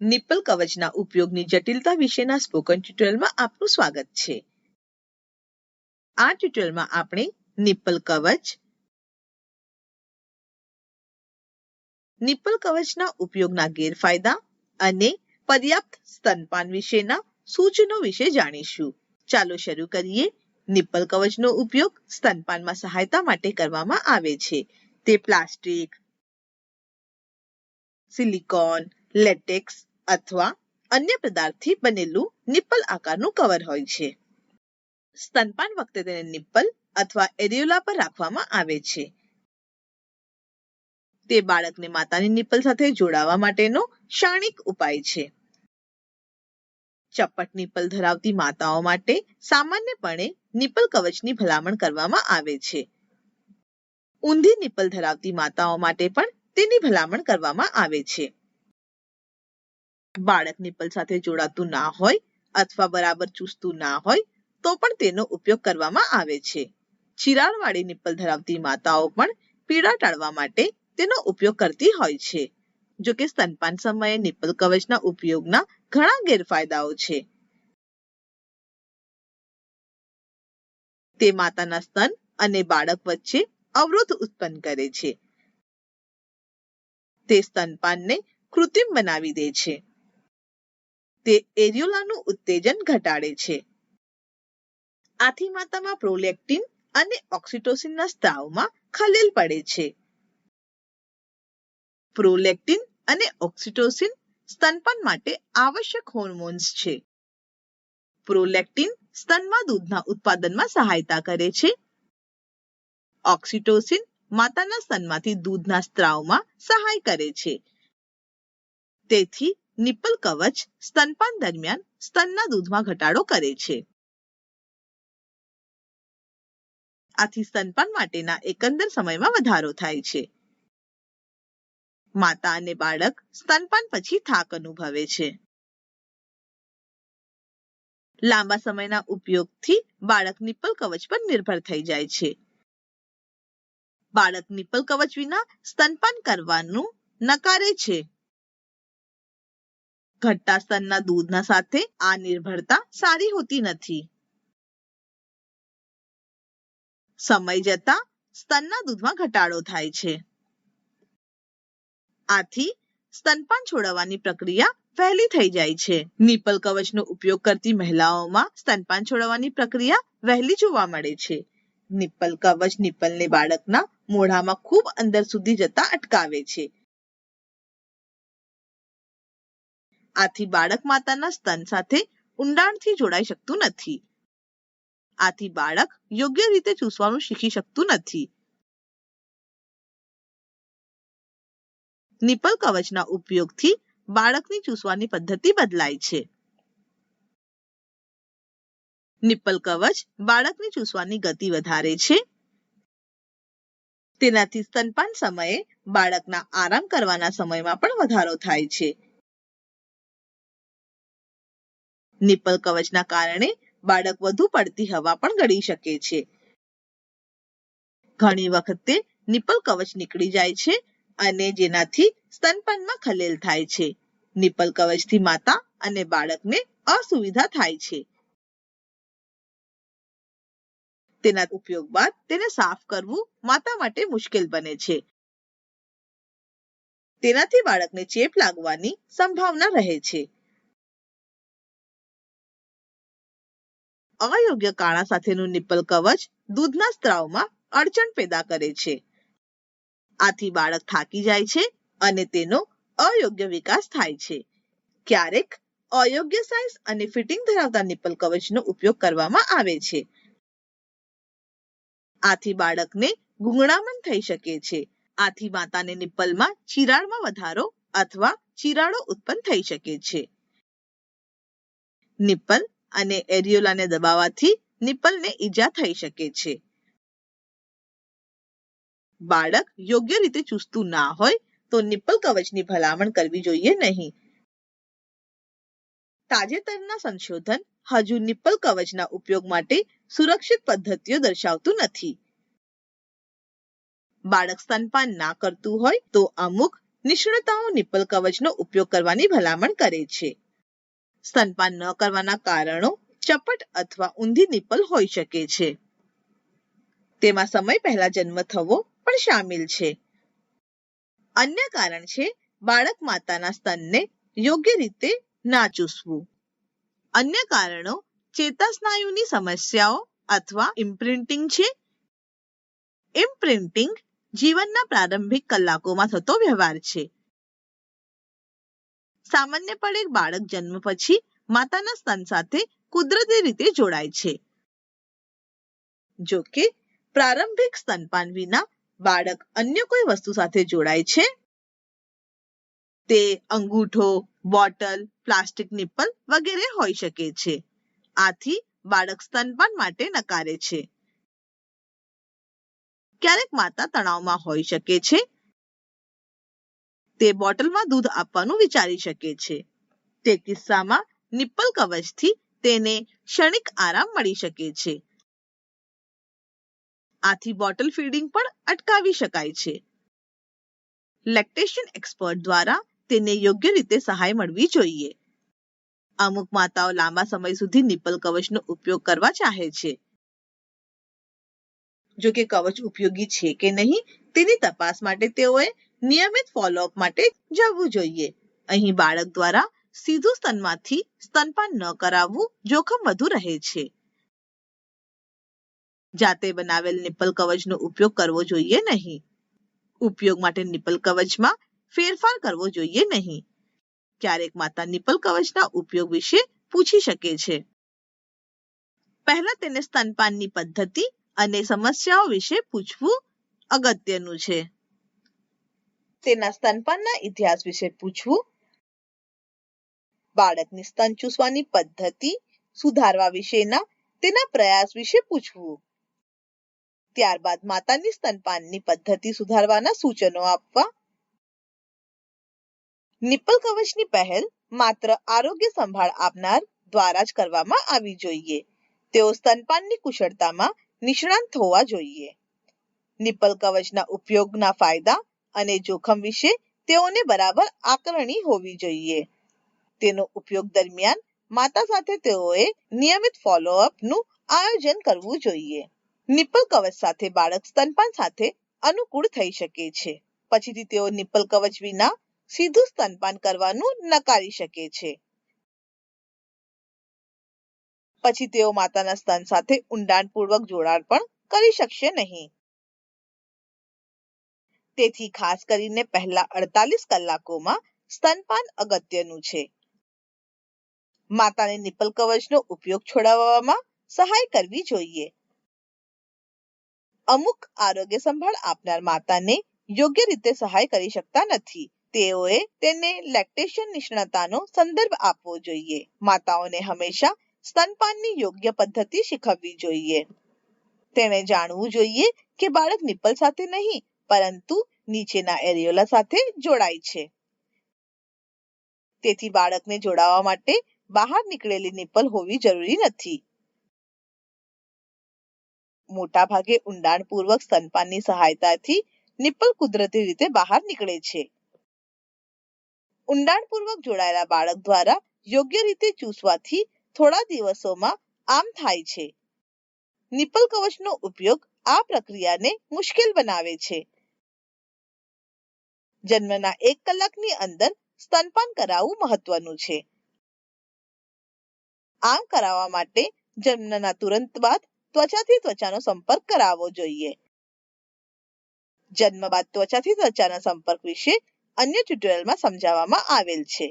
નિપ્પલ કવચના ઉપયોગની જટિલતા વિશેના સ્પોકન ટ્યુટોરિયલમાં આપનું સ્વાગત છે. આ ટ્યુટોરિયલમાં આપણે નિપ્પલ કવચ નિપ્પલ કવચના ઉપયોગના ગેરફાયદા અને પર્યાપ્ત સ્તનપાન વિશેના સૂચનો વિશે જાણીશું. ચાલો શરૂ કરીએ. નિપ્પલ કવચનો ઉપયોગ સ્તનપાનમાં સહાયતા માટે કરવામાં આવે છે. તે પ્લાસ્ટિક, સિલિકોન, લેટેક્સ અથવા અન્ય પદાર્થથી બનેલું નિપ્પલ આકારનું કવર હોય છે. સ્તનપાન વખતે તેને નિપ્પલ અથવા એરિયોલા પર રાખવામાં આવે છે. તે બાળકને માતાની નિપ્પલ સાથે જોડાવા માટેનો ક્ષણિક ઉપાય છે. ચપટ નિપ્પલ ધરાવતી માતાઓ માટે સામાન્યપણે નિપ્પલ કવચની ભલામણ કરવામાં આવે છે. ઊંધી નિપ્પલ ધરાવતી માતાઓ માટે પણ તેની ભલામણ કરવામાં આવે છે. બાળક નિપલ સાથે જોડાતું ના હોય અથવા બરાબર ચૂસતું ના હોય, તો પણ તેનો ઉપયોગ કરવામાં આવે છે. ચિરાળવાળી નિપલ ધરાવતી માતાઓ પણ પીડા ટાળવા માટે તેનો ઉપયોગ કરતી હોય છે. જો કે સ્તનપાન સમયે નિપલ કવચના ઉપયોગના ઘણા ગેરફાયદાઓ છે. તે માતાના સ્તન અને બાળક વચ્ચે અવરોધ ઉત્પન્ન કરે છે. તે સ્તનપાનને કૃત્રિમ બનાવી દે છે. તે એરિયોલાનું ઉત્તેજન ઘટાડે છે. આથી માતામાં પ્રોલેક્ટિન અને ઓક્સિટોસિનના સ્ત્રાવમાં ખલેલ પડે છે. પ્રોલેક્ટિન અને ઓક્સિટોસિન સ્તનપાન માટે આવશ્યક હોર્મોન્સ છે. પ્રોલેક્ટિન સ્તનમાં દૂધના ઉત્પાદનમાં સહાયતા કરે છે. ઓક્સિટોસિન માતાના સ્તનમાંથી દૂધના સ્ત્રાવમાં સહાય કરે છે. તેથી નિપ્પલ કવચ સ્તનપાન દરમિયાન સ્તનના દૂધમાં ઘટાડો કરે છે. આથી સ્તનપાન માટેના એકંદર સમયમાં વધારો થાય છે. માતા અને બાળક સ્તનપાન પછી થાક અનુભવે છે. લાંબા સમયના ઉપયોગથી બાળક નિપ્પલ કવચ પર નિર્ભર થઈ જાય છે. બાળક નિપ્પલ કવચ વિના સ્તનપાન કરવાનું નકારે છે. ઘટતા સ્તનના દૂધના સાથે આ નિર્ભરતા સારી હોતી નથી. સમય જતા સ્તનના દૂધમાં ઘટાડો થાય છે. આથી સ્તનપાન છોડવાની પ્રક્રિયા વહેલી થઈ જાય છે. નિપલ કવચનો ઉપયોગ કરતી મહિલાઓમાં સ્તનપાન છોડવાની પ્રક્રિયા વહેલી જોવા મળે છે. નિપ્પલ કવચ નિપલને બાળકના મોઢામાં ખૂબ અંદર સુધી જતા અટકાવે છે. આથી બાળક માતાના સ્તન સાથે ઊંડાણથી જોડાઈ શકતું નથી. આથી બાળક યોગ્ય રીતે ચૂસવાનું શીખી શકતું નથી. નિપલ કવચના ઉપયોગથી બાળકની ચૂસવાની પદ્ધતિ બદલાય છે. નિપલ કવચ બાળકની ચૂસવાની ગતિ વધારે છે. તેનાથી સ્તનપાન સમયે બાળકના આરામ કરવાના સમયમાં પણ વધારો થાય છે. નિપ્પલ કવચના કારણે બાળક વધુ પડતી હવા પણ ગળી શકે છે. ઘણી વખતે નિપલ કવચ નીકળી જાય છે અને જેનાથી સ્તનપાનમાં ખલેલ થાય છે. નિપલ કવચથી માતા અને બાળકને અસુવિધા થાય છે. તેના ઉપયોગ બાદ તેને સાફ કરવું માતા માટે મુશ્કેલ બને છે. તેનાથી બાળકને ચેપ લાગવાની સંભાવના રહે છે. અયોગ્ય કાણા સાથેનું નિપ્પલ કવચ દૂધના સ્ત્રાવમાં અડચણ પેદા કરે છે. આથી બાળક થાકી જાય છે અને તેનો અયોગ્ય વિકાસ થાય છે. ક્યારેક અયોગ્ય સાઇઝ અને ફિટિંગ ધરાવતા નિપ્પલ કવચનો ઉપયોગ કરવામાં આવે છે. આથી બાળકને ગુંગળામણ થઈ શકે છે. આથી માતાને નિપ્પલમાં ચિરાડમાં વધારો અથવા ચિરાડો ઉત્પન્ન થઈ શકે છે. નિપ્પલ અને એરિયોલાને દબાવવાથી નિપલને ઈજા થઈ શકે છે. બાળક યોગ્ય રીતે ચૂસતું ના હોય તો નિપલ કવચની ભલામણ કરવી જોઈએ નહીં. તાજેતરના સંશોધન હજુ નિપ્પલ કવચના ઉપયોગ માટે સુરક્ષિત પદ્ધતિઓ દર્શાવતું નથી. બાળક સ્તનપાન ના કરતું હોય તો અમુક નિષ્ણાતાઓ નિપલ કવચનો ઉપયોગ કરવાની ભલામણ કરે છે. સ્તનપાન ન કરવાના કારણો ચપટ અથવા ઊંધી નિપલ હોઈ શકે છે. તેમાં સમય પહેલા જન્મ થવો પણ સામેલ છે. અન્ય કારણ છે બાળક માતાના સ્તનને યોગ્ય રીતે ના ચૂસવું. અન્ય કારણો ચેતાસ્નાયુની સમસ્યાઓ અથવા ઇમ્પ્રિન્ટિંગ છે. ઇમ્પ્રિન્ટિંગ જીવનના પ્રારંભિક કલાકોમાં થતો વ્યવહાર છે. સામાન્યપણે બાળક જન્મ પછી માતાના સ્તન સાથે કુદરતી રીતે જોડાય છે. જો કે, પ્રારંભિક સ્તનપાન વિના બાળક અન્ય કોઈ વસ્તુ સાથે જોડાય છે? તે અંગૂઠો, બોટલ, પ્લાસ્ટિક નિપ્પલ વગેરે હોઈ શકે છે. આથી બાળક સ્તનપાન માટે નકારે છે. ક્યારેક માતા તણાવમાં હોઈ શકે છે તે બોટલમાં દૂધ આપવાનું વિચારી શકે છે. તે કિસ્સામાં નિપ્પલ કવચથી તેને ક્ષણિક આરામ મળી શકે છે. આથી બોટલ ફીડિંગ પણ અટકાવી શકાય છે. લેક્ટેશન એક્સપર્ટ દ્વારા તેને યોગ્ય રીતે સહાય મળવી જોઈએ. અમુક માતાઓ લાંબા સમય સુધી નિપલ કવચનો ઉપયોગ કરવા ચાહે છે. જો કે કવચ ઉપયોગી છે કે નહીં તેની તપાસ માટે તેઓએ નિયમિત ફોલોઅપ માટે જવું જોઈએ. અહીં બાળક દ્વારા સીધું સ્તનમાંથી સ્તનપાન ન કરાવવું જોખમ વધુ રહે છે. જાતે બનાવેલ નિપલ કવચનો ઉપયોગ કરવો જોઈએ નહીં. ઉપયોગ માટે નિપલ કવચમાં ફેરફાર કરવો જોઈએ નહીં. ક્યારેક માતા નિપલ કવચના ઉપયોગ વિશે પૂછી શકે છે. પહેલા તેને સ્તનપાનની પદ્ધતિ અને સમસ્યાઓ વિશે પૂછવું અગત્યનું છે. તેના સ્તનપાનના ઇતિહાસ વિશે પૂછવું? બાળકની સ્તન ચૂસવાની પદ્ધતિ સુધારવા વિશેના તેના પ્રયાસ વિશે પૂછવું? ત્યારબાદ માતાની સ્તનપાનની પદ્ધતિ સુધારવાના સૂચનો આપવા? નિપલ કવચની પહેલ માત્ર આરોગ્ય સંભાળ આપનાર દ્વારા જ કરવામાં આવી જોઈએ. તેઓ સ્તનપાનની કુશળતામાં નિષ્ણાંત હોવા જોઈએ. નિપલ કવચના ઉપયોગના ફાયદા અને જોખમ વિશે તેઓને બરાબર આકરણી હોવી જોઈએ. તેનો ઉપયોગ દરમિયાન માતા સાથે તેઓએ નિયમિત ફોલોઅપનું આયોજન કરવું જોઈએ. નિપલ કવચ સાથે બાળક સ્તનપાન સાથે અનુકૂળ થઈ શકે છે. પછીથી તેઓ નિપલ કવચ વિના સીધું સ્તનપાન કરવાનું નકારી શકે છે. પછી તેઓ માતાના સ્તન સાથે ઊંડાણપૂર્વક જોડાણ પણ કરી શકશે નહીં. તેથી ખાસ કરીને પહેલા અડતાલીસ કલાકોમાં સ્તનપાન અગત્યનું છે. માતાને નિપલ કવચનો ઉપયોગ છોડાવવામાં સહાય કરવી જોઈએ. અમુક આરોગ્ય સંભાળ આપનાર માતાને યોગ્ય રીતે સહાય કરી શકતા નથી. તેઓએ તેને લેક્ટેશન નિષ્ણાતાનો સંદર્ભ આપવો જોઈએ. માતાઓને હંમેશા સ્તનપાનની યોગ્ય પદ્ધતિ શીખવવી જોઈએ. તેણે જાણવું જોઈએ કે બાળક નિપલ સાથે નહીં પરંતુ નીચેના એરિયોલા સાથે જોડાય છે. તેથી બાળકને જોડાવા માટે બહાર નીકળેલી નિપલ હોવી જરૂરી નથી. મોટાભાગે ઊંડાણપૂર્વક સ્તનપાનની સહાયતાથી નિપલ કુદરતી રીતે બહાર નીકળે છે. ઊંડાણપૂર્વક જોડાયેલા બાળક દ્વારા યોગ્ય રીતે ચૂસવાથી થોડા દિવસોમાં આમ થાય છે. નિપલ કવચનો ઉપયોગ આ પ્રક્રિયાને મુશ્કેલ બનાવે છે. જન્મના એક કલાકની અંદર સ્તનપાન કરાવવું મહત્વનું છે. આમ કરાવવા માટે જન્મના તુરંત બાદ ત્વચાથી ત્વચાનો સંપર્ક કરાવવો જોઈએ. જન્મ બાદ ત્વચાથી ત્વચાના સંપર્ક વિશે અન્ય ટ્યુટોરિયલમાં સમજાવવામાં આવેલ છે.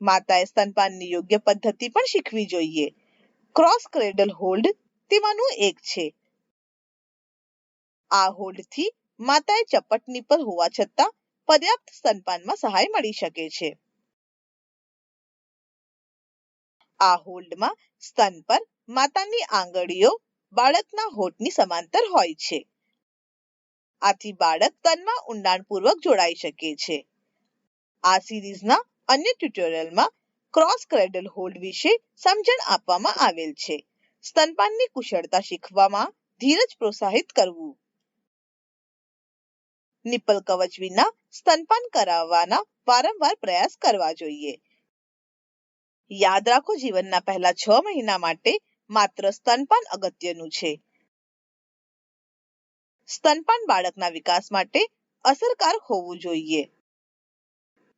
માતાએ સ્તનપાનની યોગ્ય પદ્ધતિ પણ શીખવી જોઈએ. ક્રોસ ક્રેડલ હોલ્ડ તેમાંનું એક છે. આ હોલ્ડથી માતાએ ચપટ નિપલ હોવા છતાં પર્યાપ્ત સ્તનપાનમાં સહાય મળી શકે છે. આ હોલ્ડમાં સ્તન પર માતાની આંગળીઓ બાળકના હોઠની સમાંતર હોય છે. આથી બાળક સ્તનમાં ઊંડાણપૂર્વક જોડાઈ શકે છે. આ સિરીઝના અન્ય ટ્યુટોરિયલમાં ક્રોસ ક્રેડલ હોલ્ડ વિશે સમજણ આપવામાં આવેલ છે. સ્તનપાનની કુશળતા શીખવામાં ધીરજ પ્રોત્સાહિત કરવું. નિપલ કવચ વિના સ્તનપાન કરાવવાના વારંવાર પ્રયાસ કરવા જોઈએ. યાદ રાખો, જીવનના પહેલા છ મહિના માટે માત્ર સ્તનપાન અગત્યનું છે. સ્તનપાન બાળકના વિકાસ માટે અસરકારક હોવું જોઈએ.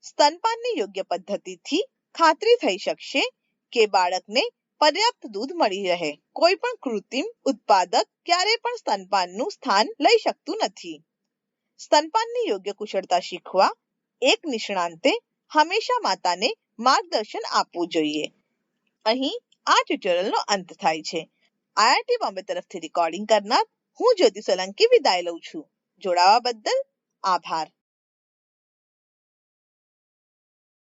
સ્તનપાનની યોગ્ય પદ્ધતિથી ખાતરી થઈ શકશે કે બાળકને પર્યાપ્ત દૂધ મળી રહે. કોઈ પણ કૃત્રિમ ઉત્પાદક ક્યારેય પણ સ્તનપાનનું સ્થાન લઈ શકતું નથી. સ્તનપાનની યોગ્ય કુશળતા શીખવા એક નિષ્ણાંતે હંમેશા માતાને માર્ગદર્શન આપવું જોઈએ. અહીં આ ટ્યુટોરિયલનો અંત થાય છે. આઈઆઈટી બોમ્બે તરફથી રેકોર્ડિંગ કરનાર હું જ્યોતિ સોલંકી વિદાય લઉં છું. જોડાવા બદલ આભાર.